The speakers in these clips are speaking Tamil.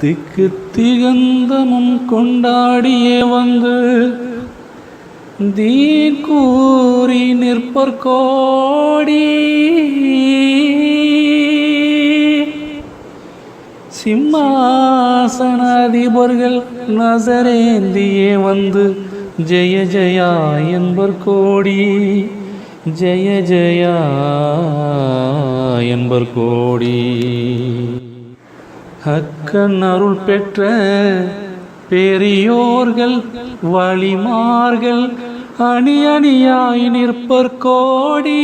திக்கு திகந்தமும் கொண்டாடியே வந்து தீ கூறி நிற்பற்கோடி சிம்மாசனாதிபர்கள் நசரேந்தியே வந்து ஜெய ஜயா என்பர் கோடி. ஜெய ஜயா என்பர் கோடி. அக்கன் அருள் பெற்ற பெரியோர்கள் வழிமார்கள் அணி அணியாய் நிற்பர் கோடி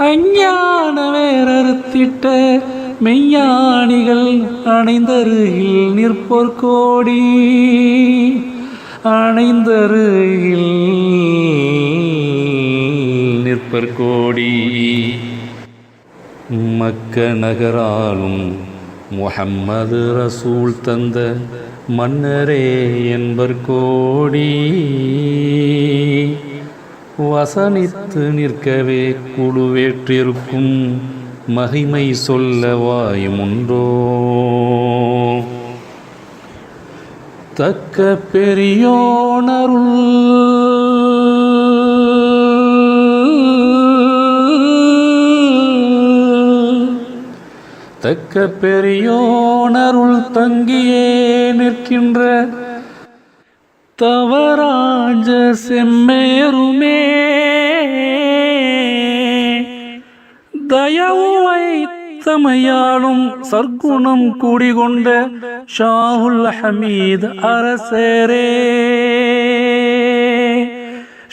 அஞ்ஞான வேறறுத்திட்ட மெய்ஞானிகள் அணைந்தருகில் நிற்பர் கோடி அணைந்தருகில் நிற்பர் கோடி மக்க நகராலும் முஹம்மது ரசூல் தந்த மன்னரே என்பர் கோடி. வசனித்து நிற்கவே குழுவேற்றிருக்கும் மகிமை சொல்ல வாயுமுண்டோ தக்க பெரியோனருள் தக்க பெரியோனருள் தங்கியே நிற்கின்ற தவராஜ செம்மேருமே. தயவுவை தமையாலும் சர்க்குணம் கூடிகொண்ட ஷாஹுல் ஹமீத் அரசரே.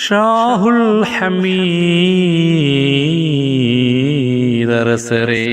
ஷாஹுல் ஹமீத். அரசரே